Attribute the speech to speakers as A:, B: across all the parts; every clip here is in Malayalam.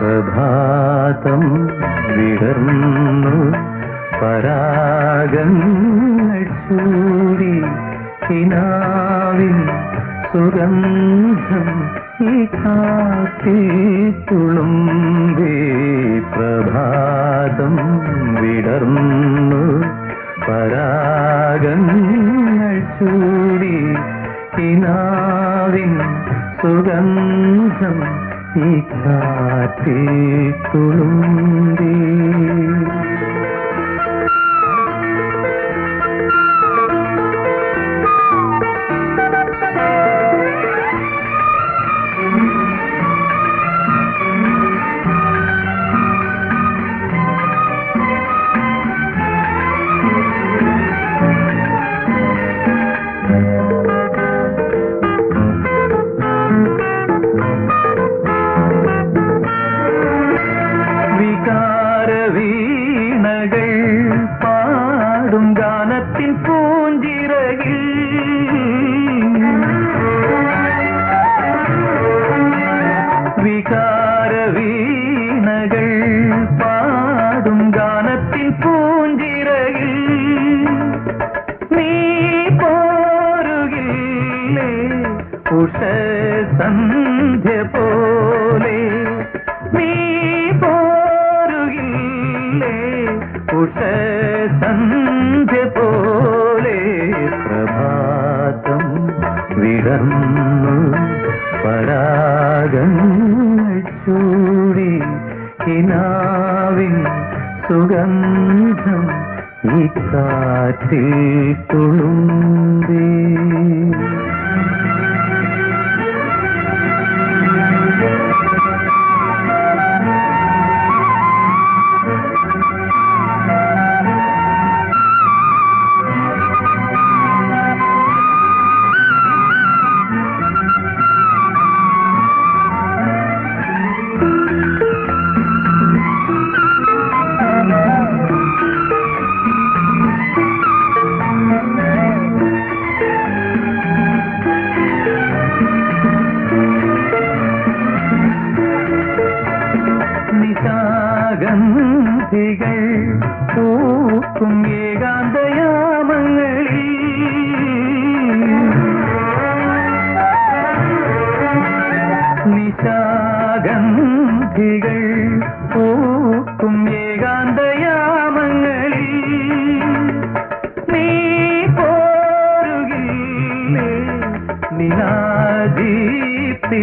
A: പ്രഭാതം വിടർന്നു. പരാഗങ്ങൾ ചൂടി കിനാവിൽ സുഗന്ധം ഈ കാത്തി തുളുമ്പി. പ്രഭാതം വിടർന്നു. പരാഗങ്ങൾ ചൂടി കിനാവിൻ സുഗന്ധം ഈ കാറ്റിൽ கிளிகள் பாடும் கானத்தின் பூஞ்சிறகில். விகார வீணகள் பாடும் கானத்தின் பூஞ்சிறகில். நீ போருகில்லே உஷ சந்திய போ സന്ധ്യ പോലെ പ്രഭാതം വിടർന്നു. പരാഗങ്ങൾ ചൂടി കിനാവിൻ സുഗന്ധം ഈ കാറ്റിൽ തുളുമ്പി നിശാഗന്ധികൾ പൂക്കും ഏകാന്തയാമങ്ങളിൽ. നിശാഗന്ധികൾ പൂക്കും ഏകാന്തയാമങ്ങളിൽ. നീ പോരുകില്ലേ നിനാദീപ്തി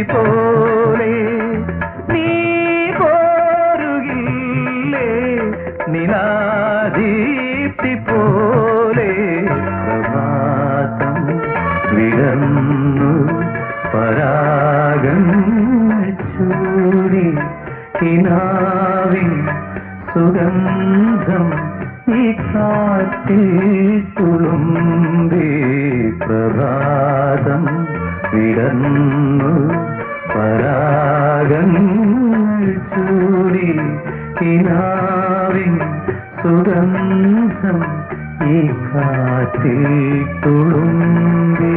A: പോലെ നീ നിനാദീപ്തി പോലെ പ്രഭാതം വിടർന്നു പരാഗങ്ങൾ ചൂരി കിനാവിൻ സുഗന്ധം ഈ കാറ്റിൽ തുളുമ്പി പ്രഭാതം വിടർന്നു കാറ്റിൽ തുളുമ്പി